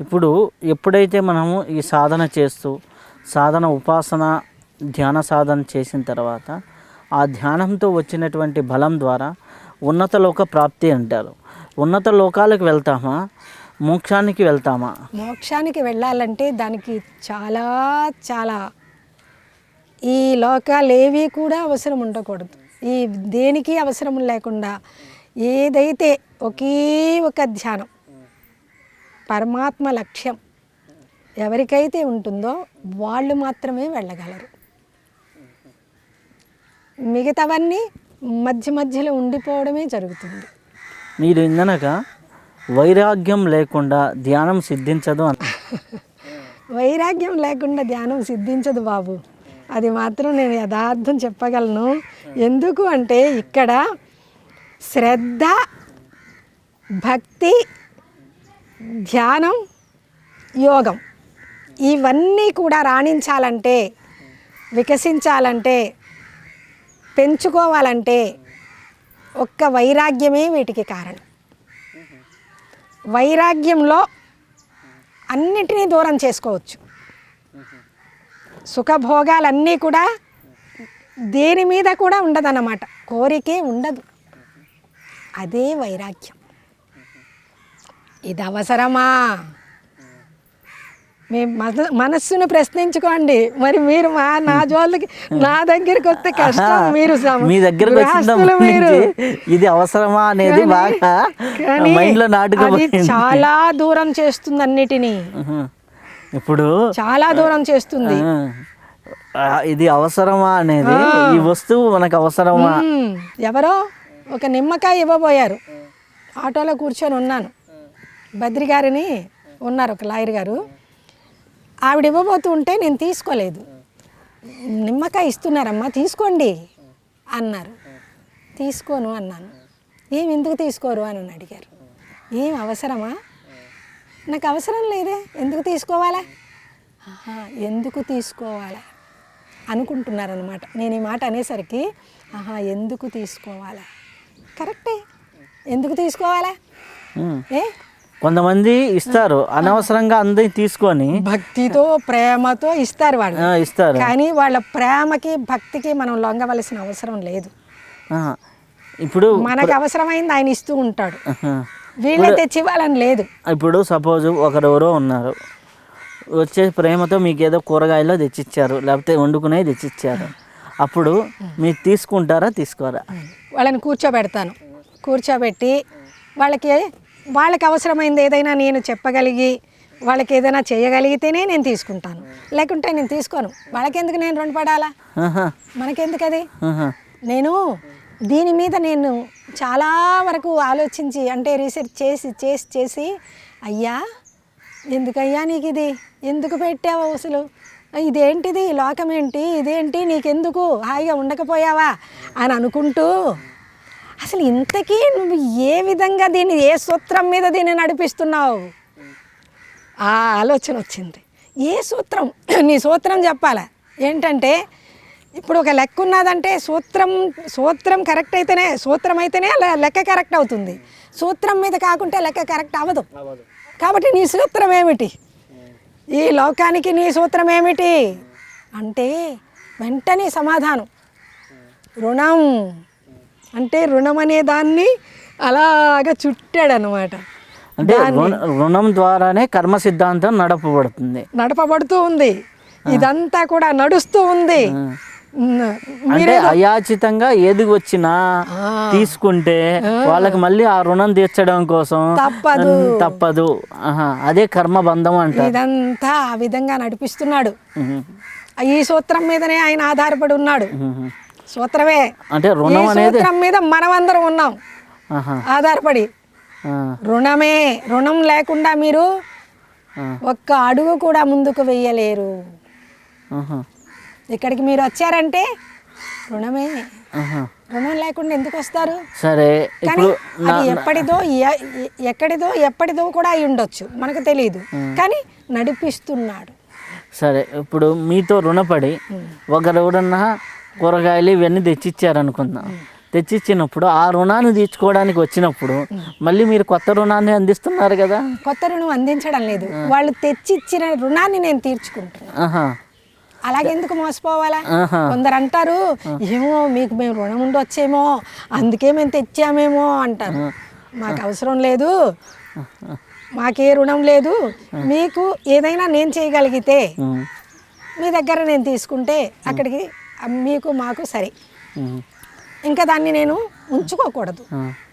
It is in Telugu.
ఇప్పుడు ఎప్పుడైతే మనము ఈ సాధన చేస్తూ సాధన ఉపాసన ధ్యాన సాధన చేసిన తర్వాత ఆ ధ్యానంతో వచ్చినటువంటి బలం ద్వారా ఉన్నత లోక ప్రాప్తి అంటారు. ఉన్నత లోకాలకు వెళ్తామా? మోక్షానికి వెళ్తామా? మోక్షానికి వెళ్ళాలంటే దానికి చాలా చాలా ఈ లోకాలేవి కూడా అవసరం ఉండకూడదు. ఈ దేనికి అవసరం లేకుండా ఏదైతే ఒకే ఒక ధ్యానం పరమాత్మ లక్ష్యం ఎవరికైతే ఉంటుందో వాళ్ళు మాత్రమే వెళ్ళగలరు. మిగతావన్నీ మధ్య మధ్యలో ఉండిపోవడమే జరుగుతుంది. మీరు ఇందనక వైరాగ్యం లేకుండా ధ్యానం సిద్ధించదు అని. వైరాగ్యం లేకుండా ధ్యానం సిద్ధించదు బాబు. అది మాత్రం నేను యథార్థం చెప్పగలను. ఎందుకు అంటే ఇక్కడ శ్రద్ధ భక్తి ధ్యానం యోగం ఇవన్నీ కూడా రాణించాలంటే వికసించాలంటే పెంచుకోవాలంటే ఒక్క వైరాగ్యమే వీటికి కారణం. వైరాగ్యంలో అన్నిటినీ దూరం చేసుకోవచ్చు. సుఖభోగాలన్నీ కూడా దేని మీద కూడా ఉండదన్నమాట. కోరికే ఉండదు. అదే వైరాగ్యం. ఇది అవసరమా? మీ మన మనస్సును ప్రశ్నించుకోండి. మరి మీరు మా నా జోళ్ళకి నా దగ్గరికి వస్తే కష్టం మీరు మీ దగ్గరకు వచ్చిన మీరు. ఇది అవసరమా అనేది బాగా చాలా దూరం చేస్తుంది అన్నిటినీ. ఇప్పుడు చాలా దూరం చేస్తుంది. ఇది అవసరమా అనేది ఈ వస్తువు మనకు అవసరమా. ఎవరో ఒక నిమ్మకాయ ఇవ్వబోయారు. ఆటోలో కూర్చొని ఉన్నాను. బద్రి గారిని ఉన్నారు ఒక లాయర్ గారు. ఆవిడ ఇవ్వబోతూ ఉంటే నేను తీసుకోలేదు. నిమ్మకాయ ఇస్తున్నారమ్మా తీసుకోండి అన్నారు. తీసుకోను అన్నాను. ఏం ఎందుకు తీసుకోరు? అని అడిగారు. ఏం అవసరమా? నాకు అవసరం లేదే. ఎందుకు తీసుకోవాలా? ఆహా, ఎందుకు తీసుకోవాలా? అనుకుంటున్నారనమాట నేను ఈ మాట అనేసరికి ఆహా ఎందుకు తీసుకోవాలా? కరెక్టే. ఎందుకు తీసుకోవాలా. ఏ? కొంతమంది ఇస్తారు. అనవసరంగా అందరి తీసుకొని భక్తితో ప్రేమతో ఇస్తారు వాళ్ళు. ఇస్తారు. కానీ వాళ్ళ ప్రేమకి భక్తికి మనం లొంగవలసిన అవసరం లేదు. ఇప్పుడు మనకు అవసరమైంది ఆయన ఇస్తూ ఉంటాడు. వీళ్ళే తెచ్చి ఇవ్వాలని లేదు. ఇప్పుడు సపోజ్ ఒకరెవరో ఉన్నారు. వచ్చే ప్రేమతో మీకు ఏదో కూరగాయలో తెచ్చిచ్చారు లేకపోతే వండుకునే తెచ్చిచ్చారు. అప్పుడు మీరు తీసుకుంటారా తీసుకోరా? వాళ్ళని కూర్చోబెడతాను. కూర్చోబెట్టి వాళ్ళకి వాళ్ళకి అవసరమైంది ఏదైనా నేను చెప్పగలిగి వాళ్ళకి ఏదైనా చేయగలిగితేనే నేను తీసుకుంటాను. లేకుంటే నేను తీసుకోను. వాళ్ళకెందుకు నేను రెండు పడాలా మనకెందుకు అది. నేను దీని మీద నేను చాలా వరకు ఆలోచించి అంటే రీసెర్చ్ చేసి చేసి చేసి అయ్యా ఎందుకయ్యా నీకు ఇది ఎందుకు పెట్టావు అసలు? ఇదేంటిది? లోకం ఏంటి ఇదేంటి? నీకెందుకు? హాయిగా ఉండకపోయావా? అని అనుకుంటూ అసలు ఇంతకీ నువ్వు ఏ విధంగా దీన్ని ఏ సూత్రం మీద దీన్ని నడిపిస్తున్నావు? ఆ ఆలోచన వచ్చింది. ఏ సూత్రం? నీ సూత్రం చెప్పాలా? ఏంటంటే ఇప్పుడు ఒక లెక్క ఉన్నదంటే సూత్రం సూత్రం కరెక్ట్ అయితేనే సూత్రం అయితేనే లెక్క కరెక్ట్ అవుతుంది. సూత్రం మీద కాకుంటే లెక్క కరెక్ట్ అవ్వదు. కాబట్టి నీ సూత్రం ఏమిటి? ఈ లోకానికి నీ సూత్రం ఏమిటి? అంటే వెంటనే సమాధానం. రుణం. అంటే రుణం అనే దాన్ని అలాగ చుట్టాడనమాట. అంటే రుణ- ద్వారానే కర్మ సిద్ధాంతం నడపబడుతుంది. నడపబడుతూ ఉంది. ఇదంతా కూడా నడుస్తూ ఉంది. అంటే అయాచితంగా ఏది వచ్చినా తీసుకుంటే వాళ్ళకి మళ్ళీ ఆ రుణం తీర్చడం కోసం తప్పదు. తప్పదు. అదే కర్మ బంధం అంటారు. ఇదంతా ఆ విధంగా నడిపిస్తున్నాడు. ఈ సూత్రం మీదనే ఆయన ఆధారపడి ఉన్నాడు. సూత్రమే. అంటే రుణం అనేది సూత్రం మీద మనమందరం ఉన్నాం. ఆధారపడి. రుణమే. రుణం లేకుండా మీరు ఒక్క అడుగు కూడా ముందుకు వెయ్యలేరు. ఇక్కడికి మీరు వచ్చారంటే రుణమే. రుణం లేకుండా ఎందుకు వస్తారు? సరే కానీ అది ఎప్పటిదో ఎక్కడిదో ఎప్పటిదో కూడా అయి ఉండొచ్చు. మనకు తెలియదు కానీ నడిపిస్తున్నాడు. సరే ఇప్పుడు మీతో రుణపడి ఒకరు ఎవడన్నా కూరగాయలు ఇవన్నీ తెచ్చిచ్చారనుకుందాం తెచ్చిచ్చినప్పుడు ఆ రుణాన్ని తీర్చుకోవడానికి వచ్చినప్పుడు మళ్ళీ మీరు కొత్త రుణాన్ని అందిస్తున్నారు కదా? కొత్త రుణం అందించడం లేదు. వాళ్ళు తెచ్చి ఇచ్చిన రుణాన్ని నేను తీర్చుకుంటున్నాను అలాగెందుకు మోసపోవాలా. కొందరు అంటారు ఏమో మీకు మేము రుణం ఉండొచ్చేమో అందుకే మేము తెచ్చామేమో అంటారు. మాకు అవసరం లేదు. మాకే రుణం లేదు. మీకు ఏదైనా నేను చేయగలిగితే మీ దగ్గర నేను తీసుకుంటే అక్కడికి మీకు మాకు సరే. ఇంకా దాన్ని నేను ఉంచుకోకూడదు.